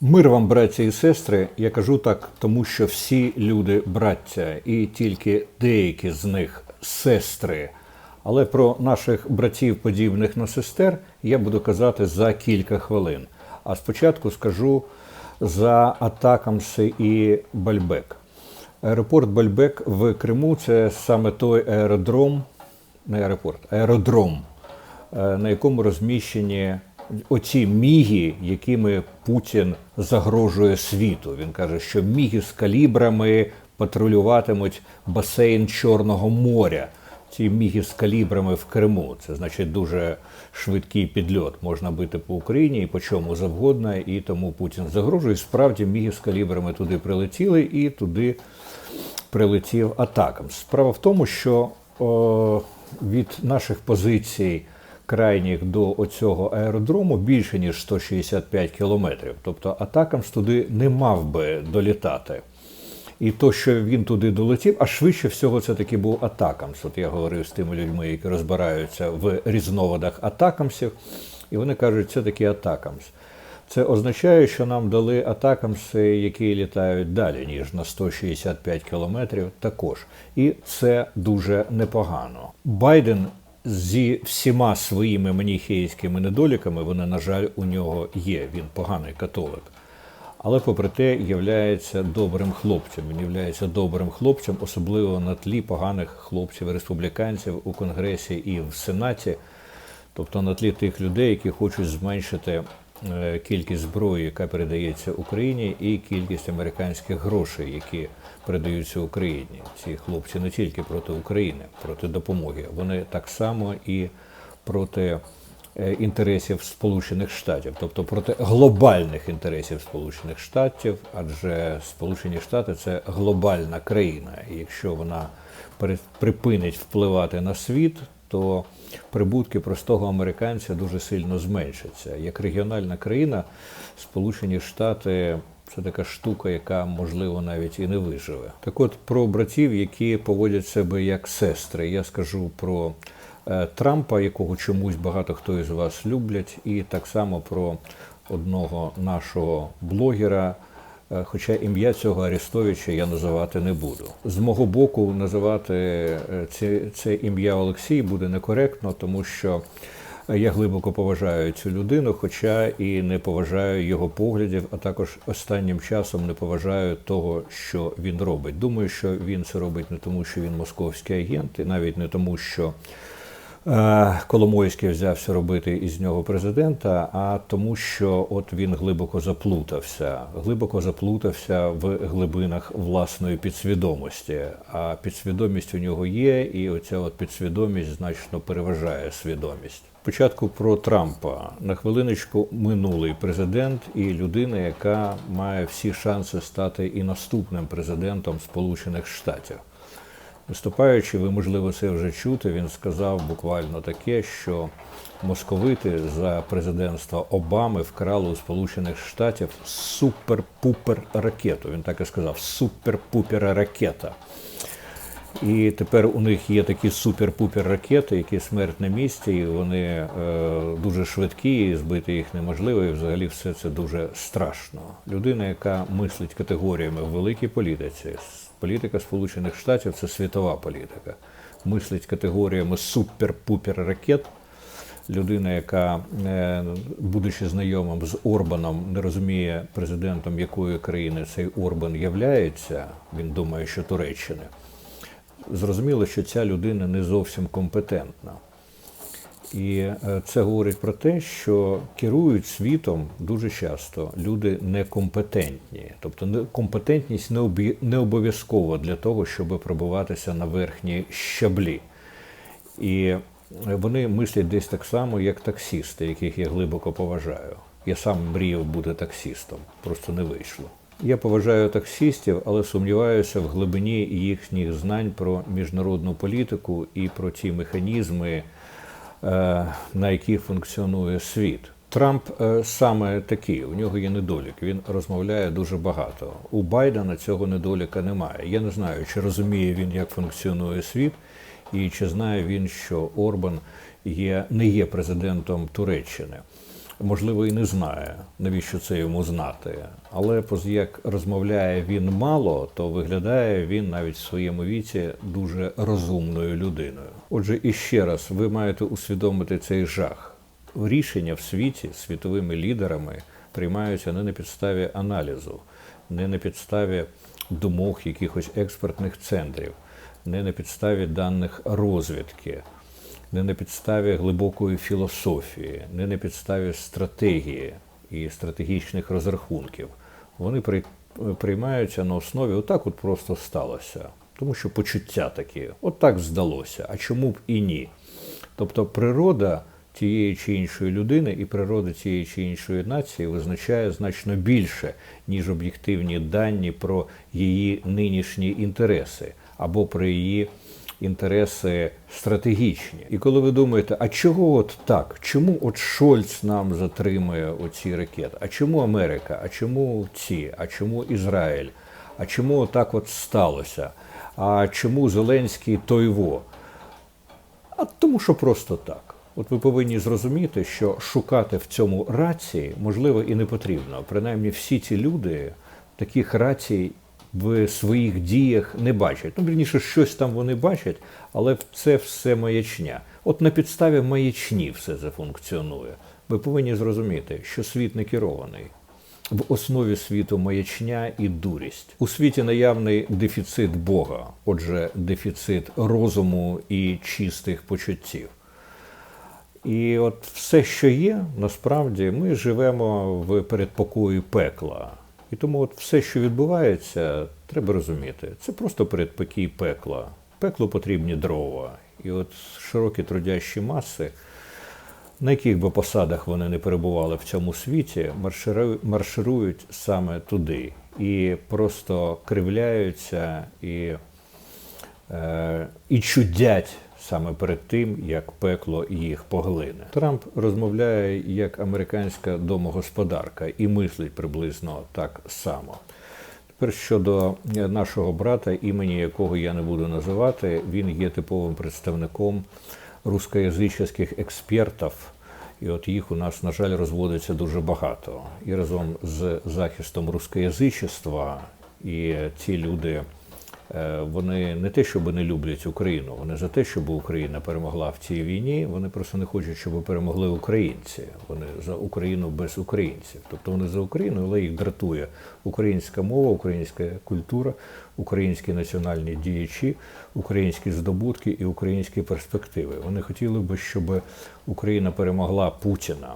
Мир вам, браття і сестри, я кажу так, тому що всі люди браття, і тільки деякі з них сестри. Але про наших братів, подібних на сестер, я буду казати за кілька хвилин. А спочатку скажу за Атакамси і Бальбек. Аеропорт Бальбек в Криму це саме той аеродром, не аеропорт, аеродром, е, на якому розміщені оці міги, якими Путін загрожує світу. Він каже, що міги з калібрами патрулюватимуть басейн Чорного моря. Ці міги з калібрами в Криму. Це значить дуже швидкий підльот. Можна бити по Україні і по чому завгодно, і тому Путін загрожує. Справді міги з калібрами туди прилетіли, і туди прилетів атакам. Справа в тому, що о, від наших позицій крайніх до оцього аеродрому більше ніж 165 кілометрів. Тобто атакам туди не мав би долітати. І то, що він туди долетів, а швидше всього, це таки був атакамс. От я говорив з тими людьми, які розбираються в різновидах атакамсів, і вони кажуть, це таки атакамс. Це означає, що нам дали атакамси, які літають далі, ніж на 165 кілометрів, також. І це дуже непогано. Байден зі всіма своїми маніхейськими недоліками, вони, на жаль, у нього є. Він поганий католик. Але, попри те, являється добрим хлопцем. Він являється добрим хлопцем, особливо на тлі поганих хлопців республіканців у Конгресі і в Сенаті, тобто на тлі тих людей, які хочуть зменшити е, кількість зброї, яка передається Україні, і кількість американських грошей, які передаються Україні. Ці хлопці не тільки проти України, проти допомоги, вони так само і проти е, інтересів Сполучених Штатів, тобто проти глобальних інтересів Сполучених Штатів, адже Сполучені Штати це глобальна країна. І якщо вона припинить впливати на світ, то прибутки простого американця дуже сильно зменшаться. Як регіональна країна, Сполучені Штати це така штука, яка можливо навіть і не виживе. Так от про братів, які поводять себе як сестри, я скажу про е, Трампа, якого чомусь багато хто із вас люблять, і так само про одного нашого блогера. е, Хоча ім'я цього Арестовича я називати не буду. З мого боку, називати це, це ім'я Олексій буде некоректно, тому що я глибоко поважаю цю людину, хоча і не поважаю його поглядів, а також останнім часом не поважаю того, що він робить. Думаю, що він це робить не тому, що він московський агент, і навіть не тому, що е, Коломойський взявся робити із нього президента, а тому, що от він глибоко заплутався, глибоко заплутався в глибинах власної підсвідомості. А підсвідомість у нього є, і оця от підсвідомість значно переважає свідомість. Спочатку про Трампа на хвилиночку минулий президент і людина, яка має всі шанси стати і наступним президентом Сполучених Штатів. Виступаючи, ви можливо це вже чути. Він сказав буквально таке, що московити за президентства Обами вкрали у Сполучених Штатів супер-пупер ракету. Він так і сказав: супер-пупер ракета. І тепер у них є такі супер-пупер ракети, які смерть на місці, і вони е, дуже швидкі, і збити їх неможливо, і взагалі все це дуже страшно. Людина, яка мислить категоріями в великій політиці, політика Сполучених Штатів це світова політика. Мислить категоріями супер-пупер ракет. Людина, яка, е, будучи знайомим з Орбаном, не розуміє президентом якої країни цей Орбан являється. Він думає, що Туреччини зрозуміло, що ця людина не зовсім компетентна. І е, це говорить про те, що керують світом дуже часто люди некомпетентні. Тобто компетентність не обов'язкова для того, щоб пробиватися на верхні щаблі. І вони мислять десь так само, як таксісти, яких я глибоко поважаю. Я сам мріяв бути таксістом, просто не вийшло. Я поважаю таксістів, але сумніваюся в глибині їхніх знань про міжнародну політику і про ті механізми, е, на яких функціонує світ. Трамп е, саме такий, у нього є недолік. Він розмовляє дуже багато. У Байдена цього недоліка немає. Я не знаю, чи розуміє він, як функціонує світ, і чи знає він, що Орбан є, не є президентом Туреччини. Можливо, і не знає, навіщо це йому знати. Але як розмовляє він мало, то виглядає він навіть в своєму віці дуже розумною людиною. Отже, іще раз, ви маєте усвідомити цей жах. Рішення в світі світовими лідерами приймаються не на підставі аналізу, не на підставі думок якихось експертних центрів, не на підставі даних розвідки, не на підставі глибокої філософії, не на підставі стратегії і стратегічних розрахунків. Вони при- приймаються на основі отак от просто сталося. Тому що почуття такі, от так здалося. А чому б і ні? Тобто природа тієї чи іншої людини і природа тієї чи іншої нації визначає значно більше, ніж об'єктивні дані про її нинішні інтереси або про її інтереси стратегічні. І коли ви думаєте, а чого от так? Чому от Шольц нам затримує оці ракети? А чому Америка? А чому ці? А чому Ізраїль? А чому так от сталося? А чому Зеленський той во? А тому, що просто так. От ви повинні зрозуміти, що шукати в цьому рації можливо і не потрібно. Принаймні, всі ці люди таких рацій в своїх діях не бачать. Ну, вірніше, щось там вони бачать, але це все маячня. От на підставі маячні все це функціонує. Ви повинні зрозуміти, що світ не керований. В основі світу маячня і дурість. У світі наявний дефіцит Бога, отже, дефіцит розуму і чистих почуттів. І от все, що є, насправді, ми живемо в передпокої пекла. І тому от все, що відбувається, треба розуміти, це просто передпокій пекла. Пеклу потрібні дрова. І от широкі трудящі маси, на яких би посадах вони не перебували в цьому світі, марширують саме туди. І просто кривляються і е, і чудять саме перед тим, як пекло їх поглине. Трамп розмовляє як американська домогосподарка і мислить приблизно так само. Тепер щодо нашого брата, імені якого я не буду називати, він є типовим представником рускоязичних експертів. І от їх у нас, на жаль, розводиться дуже багато. І разом з захистом рускоязичества, і ці люди вони не те, щоб не люблять Україну, вони за те, щоб Україна перемогла в цій війні. Вони просто не хочуть, щоб перемогли українці. Вони за Україну без українців. Тобто вони за Україну, але їх дратує українська мова, українська культура, українські національні діячі, українські здобутки і українські перспективи. Вони хотіли би, щоб Україна перемогла Путіна,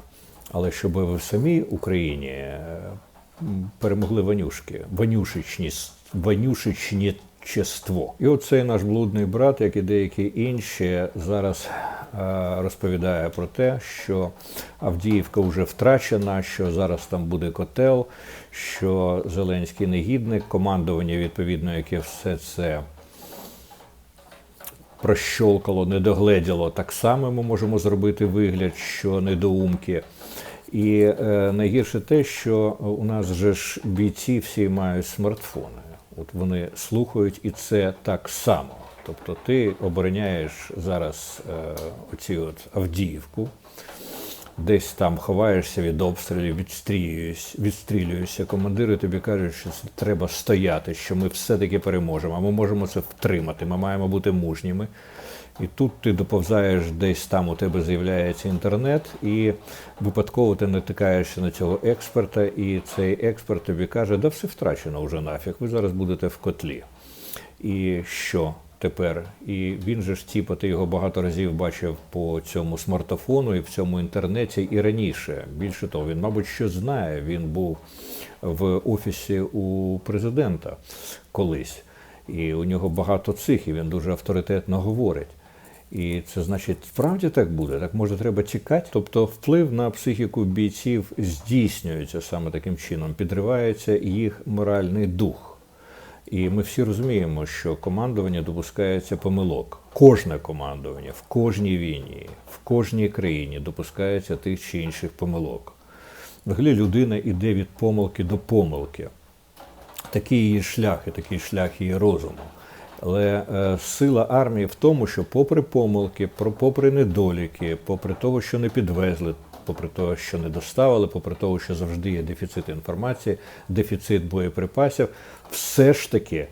але щоб в самій Україні е, перемогли ванюшки, ванюшечні, ванюшечнічество. І оцей наш блудний брат, як і деякі інші, зараз е, розповідає про те, що Авдіївка вже втрачена, що зараз там буде котел, що Зеленський негідник, командування відповідно, яке все це прощолкало, не догледіло. Так само ми можемо зробити вигляд, що недоумки. І е, найгірше те, що у нас же ж бійці всі мають смартфони. От вони слухають, і це так само. Тобто ти обороняєш зараз е, оці от Авдіївку, десь там ховаєшся від обстрілів, відстрілюєшся. Командири тобі кажуть, що це треба стояти, що ми все-таки переможемо. А ми можемо це втримати. Ми маємо бути мужніми. І тут ти доповзаєш десь там, у тебе з'являється інтернет, і випадково ти натикаєшся на цього експерта, і цей експерт тобі каже, да все втрачено вже нафіг, ви зараз будете в котлі. І що тепер? І він же ж типа, ти його багато разів бачив по цьому смартфону і в цьому інтернеті і раніше. Більше того, він, мабуть, що знає. Він був в офісі у президента колись. І у нього багато цих, і він дуже авторитетно говорить. І це значить, справді так буде. Так може треба тікати. Тобто вплив на психіку бійців здійснюється саме таким чином, підривається їх моральний дух. І ми всі розуміємо, що командування допускається помилок. Кожне командування в кожній війні, в кожній країні допускається тих чи інших помилок. Взагалі людина йде від помилки до помилки. Такий її шлях, і такий шлях її розуму. Але е, сила армії в тому, що попри помилки, про- попри недоліки, попри того, що не підвезли попри те, що не доставили, попри те, що завжди є дефіцит інформації, дефіцит боєприпасів, все ж таки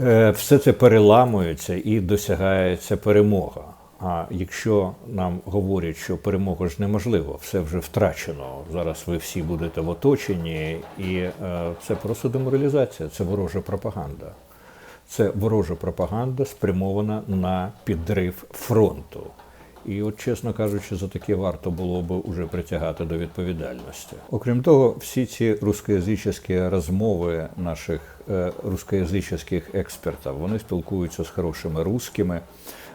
е, все це переламується і досягається перемога. А якщо нам говорять, що перемога ж неможливо, все вже втрачено. Зараз ви всі будете в оточенні, і е, це просто деморалізація, це ворожа пропаганда. Це ворожа пропаганда спрямована на підрив фронту. І, от, чесно кажучи, за таке варто було б уже притягати до відповідальності. Окрім того, всі ці рускоязичні розмови наших е, рускоязичних експертів, вони спілкуються з хорошими русскими,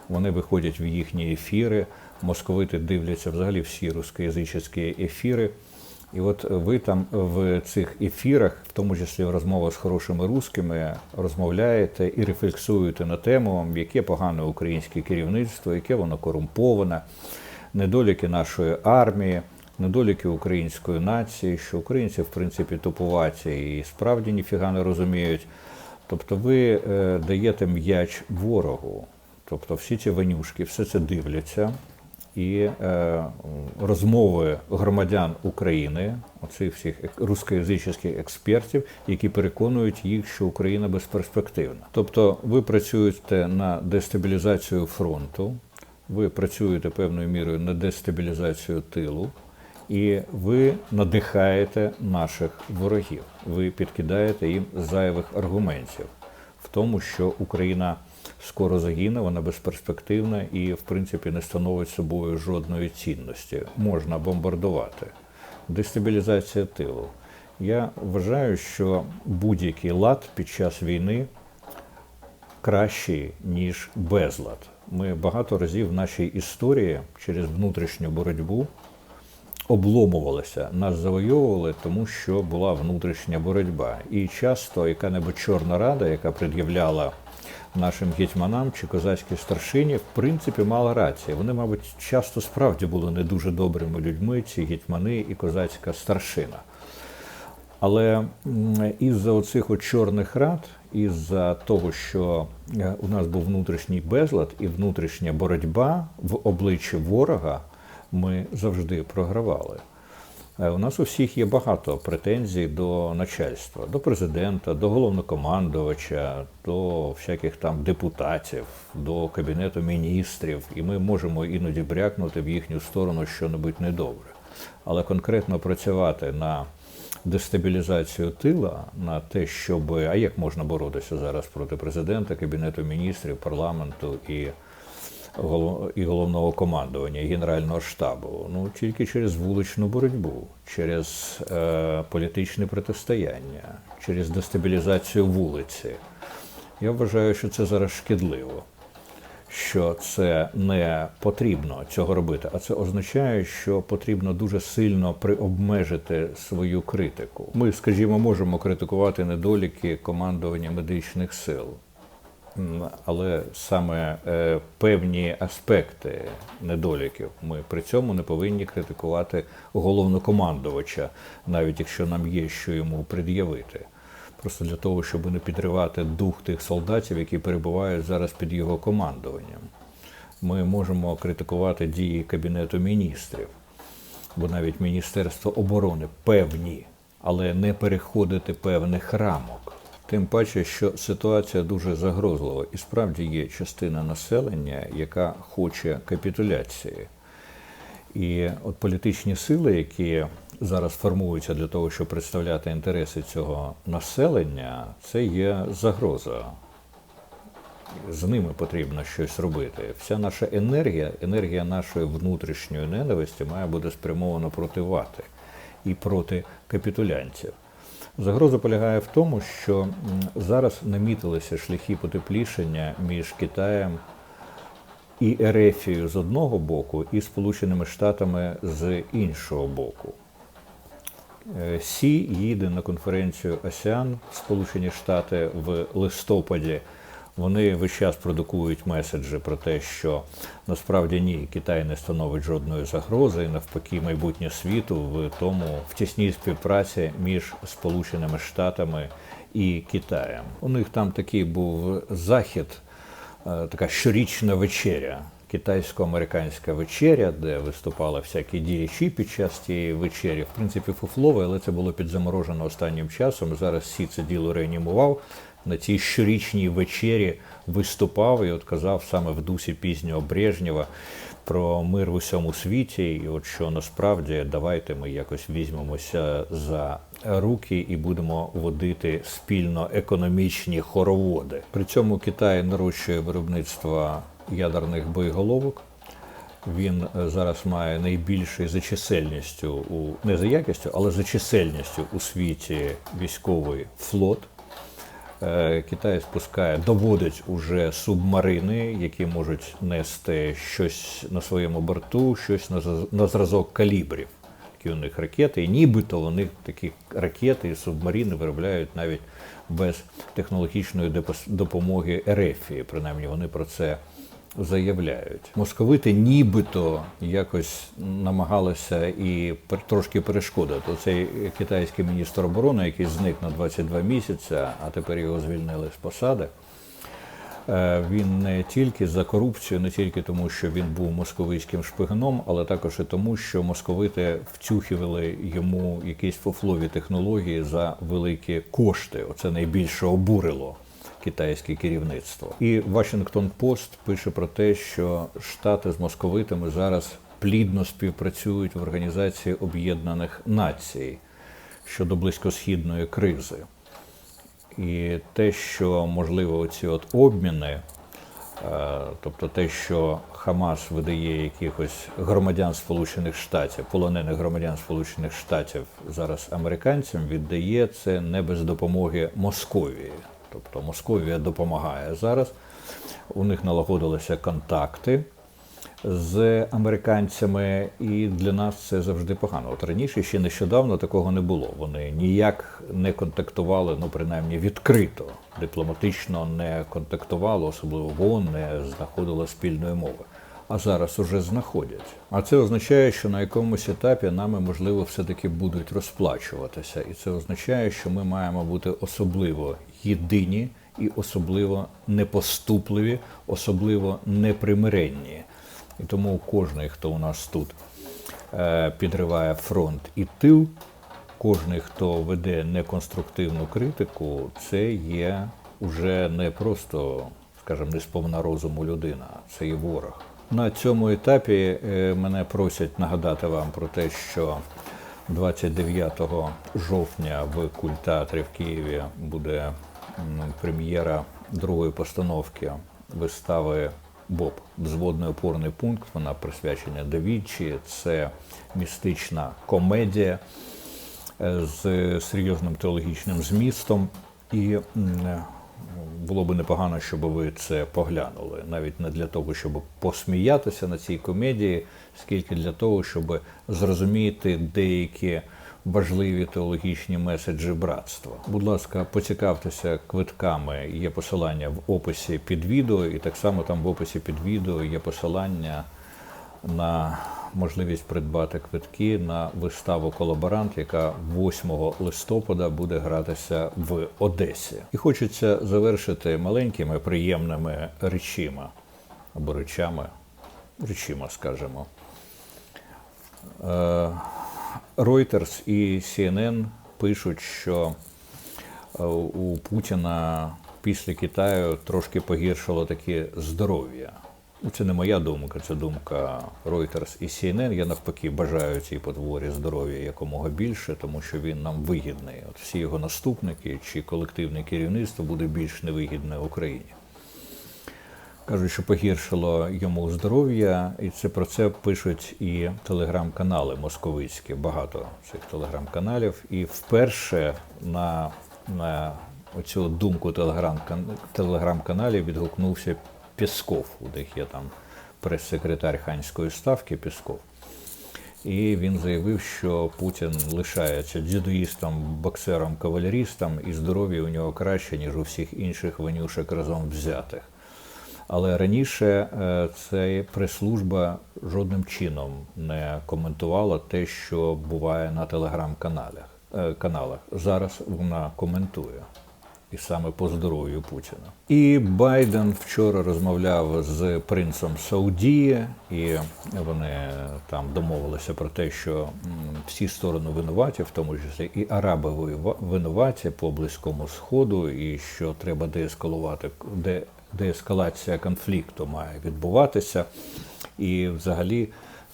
вони виходять в їхні ефіри. Московити дивляться взагалі всі рускоязичні ефіри. І от ви там в цих ефірах, в тому числі в розмовах з хорошими русскими, розмовляєте і рефлексуєте на тему, яке погане українське керівництво, яке воно корумповане, недоліки нашої армії, недоліки української нації, що українці, в принципі, тупуваті і справді ніфіга не розуміють. Тобто ви е, даєте м'яч ворогу. Тобто всі ці ванюшки, все це дивляться і е, розмови громадян України, оцих всіх рускоязичних експертів, які переконують їх, що Україна безперспективна. Тобто, ви працюєте на дестабілізацію фронту, ви працюєте певною мірою на дестабілізацію тилу. І ви надихаєте наших ворогів, ви підкидаєте їм зайвих аргументів в тому, що Україна скоро загине, вона безперспективна і, в принципі, не становить собою жодної цінності. Можна бомбардувати. Дестабілізація тилу. Я вважаю, що будь-який лад під час війни кращий, ніж безлад. Ми багато разів в нашій історії через внутрішню боротьбу обломувалися, нас завойовували, тому що була внутрішня боротьба. І часто яка-небудь Чорна Рада, яка пред'являла нашим гетьманам чи козацькій старшині, в принципі, мала рацію. Вони, мабуть, часто справді були не дуже добрими людьми, ці гетьмани і козацька старшина. Але із-за оцих от чорних рад, із-за того, що е, у нас був внутрішній безлад і внутрішня боротьба в обличчі ворога, ми завжди програвали. Е, у нас у всіх є багато претензій до начальства, до президента, до головнокомандувача, до всяких там депутатів, до кабінету міністрів, і ми можемо іноді брякнути в їхню сторону щось недобре. Але конкретно працювати на дестабілізацію тила, на те, щоб а як можна боротися зараз проти президента, кабінету міністрів, парламенту і і головного командування, і Генерального штабу. Ну тільки через вуличну боротьбу, через е, політичне протистояння, через дестабілізацію вулиці. Я вважаю, що це зараз шкідливо. Що це не потрібно цього робити, а це означає, що потрібно дуже сильно приобмежити свою критику. Ми, скажімо, можемо критикувати недоліки командування медичних сил але саме е, певні аспекти недоліків ми при цьому не повинні критикувати головнокомандувача, навіть якщо нам є що йому пред'явити. Просто для того, щоб не підривати дух тих солдатів, які перебувають зараз під його командуванням. Ми можемо критикувати дії Кабінету міністрів, бо навіть Міністерство оборони певні, але не переходити певних рамок. Тим паче, що ситуація дуже загрозлива, і справді є частина населення, яка хоче капітуляції. І от політичні сили, які зараз формуються для того, щоб представляти інтереси цього населення, це є загроза. З ними потрібно щось робити. Вся наша енергія, енергія нашої внутрішньої ненависті має бути спрямована проти вати і проти капітулянтів. Загроза полягає в тому, що зараз намітилися шляхи потеплішення між Китаєм і Ерефією з одного боку, і Сполученими Штатами з іншого боку. Е, Сі їде на конференцію АСЕАН Сполучені Штати в листопаді. Вони весь час продукують меседжі про те, що насправді ні, Китай не становить жодної загрози, і навпаки, майбутнє світу в тому в тісній співпраці між Сполученими Штатами і Китаєм. У них там такий був захід, е, така щорічна вечеря. китайсько-американська вечеря, де виступали всякі діячі під час цієї вечері. В принципі, фуфлове, але це було підзаморожено останнім часом. Зараз всі це діло реанімував. На цій щорічній вечері виступав і от казав саме в дусі пізнього Брежнєва про мир в усьому світі. І от що насправді давайте ми якось візьмемося за руки і будемо водити спільно економічні хороводи. При цьому Китай нарощує виробництво ядерних боєголовок. Він е, зараз має найбільший за чисельністю у не за якістю, але за чисельністю у світі військовий флот. Е, Китай спускає, доводить уже субмарини, які можуть нести щось на своєму борту, щось на на зразок калібрів. Такі у них ракети, і нібито вони такі ракети і субмарини виробляють навіть без технологічної допомоги Ерефії. Принаймні вони про це заявляють. Московити нібито якось намагалися і трошки перешкодити. Цей китайський міністр оборони, який зник на 22 місяці, а тепер його звільнили з посади. Е, Він не тільки за корупцію, не тільки тому, що він був московицьким шпигуном, але також і тому, що московити втюхували йому якісь фофлові технології за великі кошти. Оце найбільше обурило китайське керівництво. І Washington Post пише про те, що Штати з московитами зараз плідно співпрацюють в Організації Об'єднаних Націй щодо близькосхідної кризи. І те, що можливо ці от обміни, е, тобто те, що Хамас видає якихось громадян Сполучених Штатів, полонених громадян Сполучених Штатів зараз американцям, віддає це не без допомоги Московії. Тобто Московія допомагає зараз. У них налагодилися контакти з американцями, і для нас це завжди погано. От раніше ще нещодавно такого не було. Вони ніяк не контактували, ну принаймні відкрито, дипломатично не контактували, особливо в ООН не знаходили спільної мови. А зараз уже знаходять. А це означає, що на якомусь етапі нами, можливо, все-таки будуть розплачуватися. І це означає, що ми маємо бути особливо єдині і особливо непоступливі, особливо непримиренні. І тому кожен, хто у нас тут е, підриває фронт і тил, кожен, хто веде неконструктивну критику, це є вже не просто, скажімо, не сповна розуму людина, це є ворог. На цьому етапі е, мене просять нагадати вам про те, що 29 жовтня в культтеатрі в Києві буде прем'єра другої постановки вистави Боб взводний опорний пункт. Вона присвячена Давічі. Це містична комедія е, з серйозним теологічним змістом. І було би непогано, щоб ви це поглянули. Навіть не для того, щоб посміятися на цій комедії, скільки для того, щоб зрозуміти деякі важливі теологічні меседжі братства. Будь ласка, поцікавтеся квитками. Є посилання в описі під відео, і так само там в описі під відео є посилання на можливість придбати квитки на виставу Колаборант, яка 8 листопада буде гратися в Одесі. І хочеться завершити маленькими приємними речима або речами, речима, скажімо. Е, Reuters і CNN пишуть, що е, у Путіна після Китаю трошки погіршило таке здоров'я. Ну, Це не моя думка, це думка Reuters і CNN. Я навпаки бажаю цій потворі здоров'я якомога більше, тому що він нам вигідний. От всі його наступники чи колективне керівництво буде більш невигідне Україні. Кажуть, що погіршило йому здоров'я, і це про це пишуть і телеграм-канали московицькі, багато цих телеграм-каналів. І вперше на, на оцю думку телеграм, телеграм-каналів відгукнувся Пєсков. У них є там прес-секретар ханської ставки Пєсков. І він заявив, що Путін лишається дзюдоїстом, боксером, кавалерістом, і здоров'я у нього краще, ніж у всіх інших ванюшек разом взятих. Але раніше е, ця прес-служба жодним чином не коментувала те, що буває на телеграм-каналах. е, каналах. Зараз вона коментує. і саме по здоров'ю Путіна. І Байден вчора розмовляв з принцем Саудії, і вони там домовилися про те, що всі сторони винуваті, в тому числі і араби винуваті по близькому сходу, і що треба деескалувати де деескалація конфлікту має відбуватися. І взагалі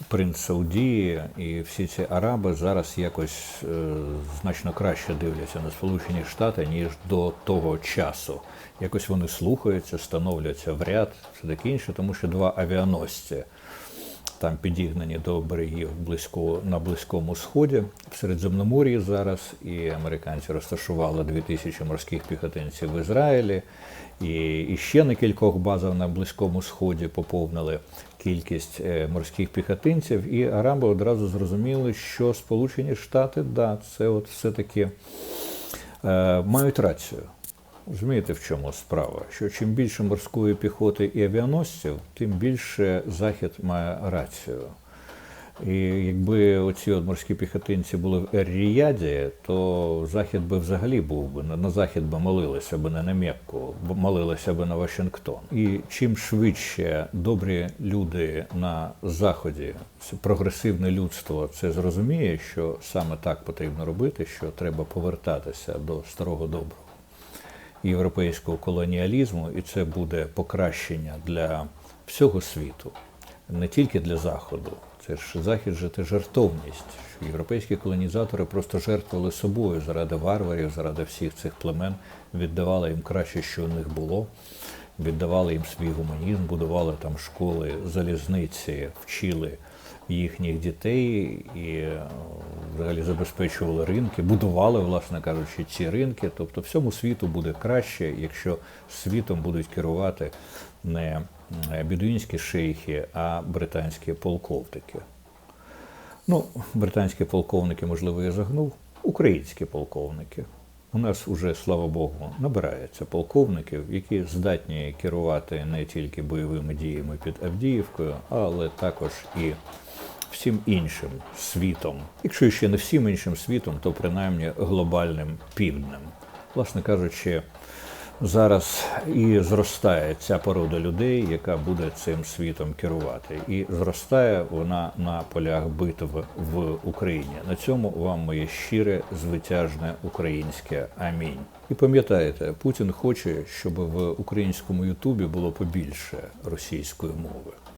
принц Саудії і всі ці араби зараз якось е, значно краще дивляться на Сполучені Штати, ніж до того часу. Якось вони слухаються, становляться в ряд, все таке інше, тому що два авіаносці там підігнані до берегів близько на близькому сході в Середземномор'ї зараз. І американці розташували 2000 морських піхотинців в Ізраїлі, і, і ще на кількох базах на близькому сході поповнили кількість е, морських піхотинців. І араби одразу зрозуміли, що Сполучені Штати, да, це от все таки е, мають рацію. Розумієте, в чому справа? Що чим більше морської піхоти і авіаносців, тим більше Захід має рацію. І якби оці от морські піхотинці були в Ер-Ріяді, то Захід би взагалі був би на Захід би молилися би не на Мекку, молилися би на Вашингтон. І чим швидше добрі люди на заході, прогресивне людство, це зрозуміє, що саме так потрібно робити, що треба повертатися до старого доброго європейського колоніалізму, і це буде покращення для всього світу, не тільки для Заходу. Це ж захід же це жертовність. що Європейські колонізатори просто жертвували собою заради варварів, заради всіх цих племен, віддавали їм краще, що у них було, віддавали їм свій гуманізм, будували там школи, залізниці, вчили їхніх дітей і е, взагалі забезпечували ринки, будували, власне кажучи, ці ринки. Тобто всьому світу буде краще, якщо світом будуть керувати не е, бідуїнські шейхи, а британські полковники. Ну, британські полковники, можливо, я загнув. Українські полковники. У нас уже, слава Богу, набирається полковників, які здатні керувати не тільки бойовими діями під Авдіївкою, але також і всім іншим світом. Якщо ще не всім іншим світом, то принаймні глобальним півднем. Власне кажучи, зараз і зростає ця порода людей, яка буде цим світом керувати. І зростає вона на полях битв в Україні. На цьому вам моє щире, звитяжне українське амінь. І пам'ятаєте, Путін хоче, щоб в українському Ютубі було побільше російської мови.